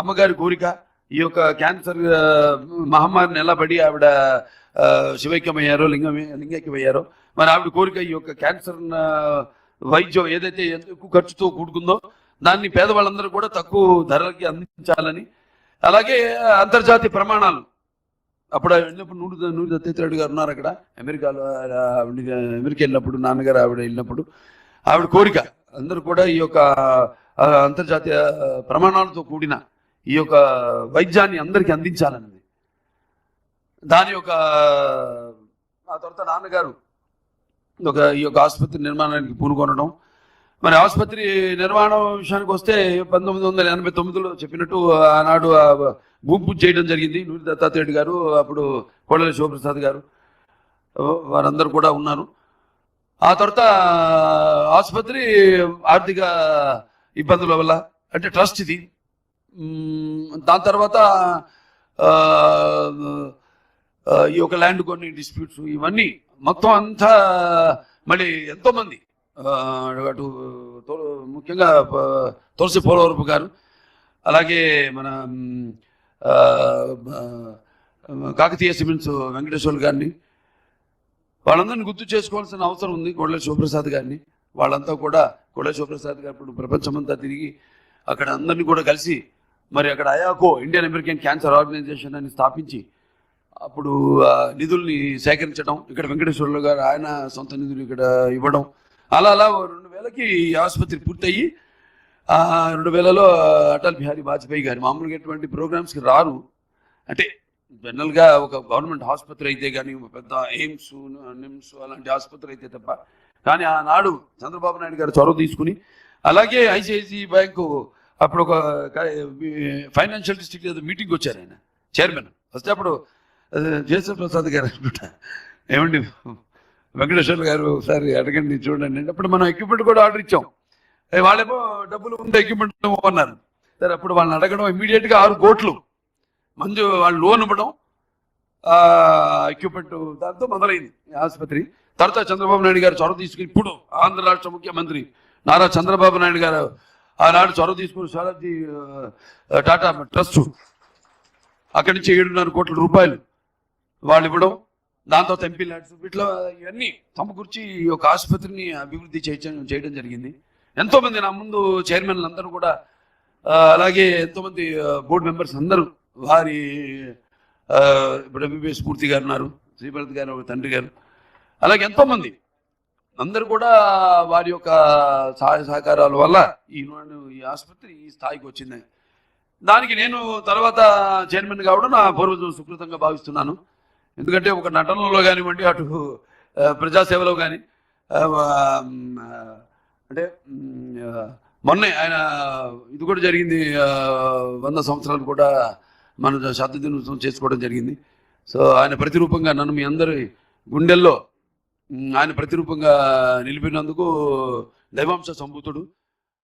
అమ్మగారి కోరిక ఈ యొక్క క్యాన్సర్ మహమ్మారి మహమ్మారిని ఎలా పడి ఆవిడ శివైక్యమయ్యారో లింగమే లింగైక్యమయ్యారో మరి ఆవిడ కోరిక ఈ యొక్క క్యాన్సర్ వైద్యం ఏదైతే ఎక్కువ ఖర్చుతో కూడుకుందో దాన్ని పేదవాళ్ళందరూ కూడా తక్కువ ధరలకి అందించాలని అలాగే అంతర్జాతీయ ప్రమాణాలు. అప్పుడు వెళ్ళినప్పుడు నూరు నూరు దత్తాత్రేయుడు గారు ఉన్నారు అక్కడ అమెరికాలో ఆవిడ అమెరికా వెళ్ళినప్పుడు నాన్నగారు ఆవిడ వెళ్ళినప్పుడు. ఆవిడ కోరిక అందరూ కూడా ఈ యొక్క అంతర్జాతీయ ప్రమాణాలతో కూడిన ఈ యొక్క వైద్యాన్ని అందరికీ అందించాలన్నది. దాని యొక్క ఆ తర్వాత నాన్నగారు ఒక ఈ యొక్క ఆసుపత్రి నిర్మాణానికి పూనుకొనడం. మరి ఆసుపత్రి నిర్మాణం విషయానికి వస్తే పంతొమ్మిది వందల ఎనభై తొమ్మిదిలో చెప్పినట్టు ఆనాడు ఆ భూమి పూజ చేయడం జరిగింది. నూరి దత్తాత్రేయుడు గారు అప్పుడు కోడలి శివప్రసాద్ గారు వారందరూ కూడా ఉన్నారు. ఆ తర్వాత ఆసుపత్రి ఆర్థిక ఇబ్బందుల వల్ల అంటే ట్రస్ట్ ఇది. దాని తర్వాత ఈ యొక్క ల్యాండ్ కొన్ని డిస్ప్యూట్స్ ఇవన్నీ మొత్తం అంతా మళ్ళీ ఎంతో మంది అటు తో- ముఖ్యంగా తులసి పోలవరపు గారు అలాగే మన కాకతీయ సిమెంట్స్ వెంకటేశ్వర్లు గారిని వాళ్ళందరిని గుర్తు చేసుకోవాల్సిన అవసరం ఉంది కోడల శివప్రసాద్ గారిని. వాళ్ళంతా కూడా కోడల శివప్రసాద్ గారు ఇప్పుడు ప్రపంచమంతా తిరిగి అక్కడ అందరినీ కూడా కలిసి మరి అక్కడ అయాకో ఇండియన్ అమెరికన్ క్యాన్సర్ ఆర్గనైజేషన్ అని స్థాపించి అప్పుడు ఆ నిధుల్ని సేకరించడం ఇక్కడ వెంకటేశ్వర్లు గారు ఆయన సొంత నిధులు ఇక్కడ ఇవ్వడం అలా అలా రెండు వేలకి ఆసుపత్రి పూర్తయ్యి రెండు వేలలో అటల్ బిహారీ వాజ్పేయి గారు మామూలుగా ఎటువంటి ప్రోగ్రామ్స్కి రారు. అంటే జనరల్గా ఒక గవర్నమెంట్ ఆసుపత్రి అయితే కానీ పెద్ద ఎయిమ్స్ నిమ్స్ అలాంటి ఆసుపత్రి అయితే తప్ప కానీ ఆనాడు చంద్రబాబు నాయుడు గారు చొరవ తీసుకుని అలాగే ఐసిఐసి బ్యాంకు అప్పుడు ఒక ఫైనాన్షియల్ డిస్ట్రిక్ట్ ఏదో మీటింగ్ వచ్చారు ఆయన చైర్మన్ వస్తే అప్పుడు జేసీ ప్రసాద్ గారు అనుకుంటా ఏమండి వెంకటేశ్వర గారు ఒకసారి అడగండి చూడండి అప్పుడు మనం ఎక్విప్మెంట్ కూడా ఆర్డర్ ఇచ్చాం. వాళ్ళేమో డబ్బులు ఉంటే ఎక్విప్మెంట్ అన్నారు. సరే అప్పుడు వాళ్ళని అడగడం ఇమీడియట్గా ఆరు కోట్లు. మంజు వాళ్ళు లోన్ ఇవ్వడం ఎక్విప్మెంట్ దాంతో మొదలైంది ఆసుపత్రి. తర్వాత చంద్రబాబు నాయుడు గారు చొరవ తీసుకుని ఇప్పుడు ఆంధ్ర రాష్ట్ర ముఖ్యమంత్రి నారా చంద్రబాబు నాయుడు గారు ఆనాడు చొరవ తీసుకుని స్వరాజ్జీ టాటా ట్రస్ట్ అక్కడి నుంచి ఏడున్నర కోట్ల రూపాయలు వాళ్ళు ఇవ్వడం దాంతో ఎంపీ ల్యాడ్స్ వీటిలో ఇవన్నీ సమకూర్చి ఈ యొక్క ఆసుపత్రిని అభివృద్ధి చేయడం చేయడం జరిగింది. ఎంతోమంది నా ముందు చైర్మన్లు అందరూ కూడా అలాగే ఎంతోమంది బోర్డు మెంబర్స్ అందరూ వారి ఇప్పుడు ఎంబీబీఎస్ స్ఫూర్తి గారు ఉన్నారు శ్రీభరత్ గారు ఒక తండ్రి గారు అలాగే ఎంతోమంది అందరు కూడా వారి యొక్క సహాయ సహకారాల వల్ల ఈనాడు ఈ ఆసుపత్రి ఈ స్థాయికి వచ్చింది. దానికి నేను తర్వాత చైర్మన్ కావడం నా పూర్వజం సుకృతంగా భావిస్తున్నాను. ఎందుకంటే ఒక నటనలో కానివ్వండి అటు ప్రజాసేవలో కానీ అంటే మొన్నే ఆయన ఇది కూడా జరిగింది వంద సంవత్సరాలు కూడా మన శత దినోత్సవం చేసుకోవడం జరిగింది. సో ఆయన ప్రతిరూపంగా నన్ను మీ అందరి గుండెల్లో ఆయన ప్రతిరూపంగా నిలిపినందుకు దైవాంశ సంభూతుడు.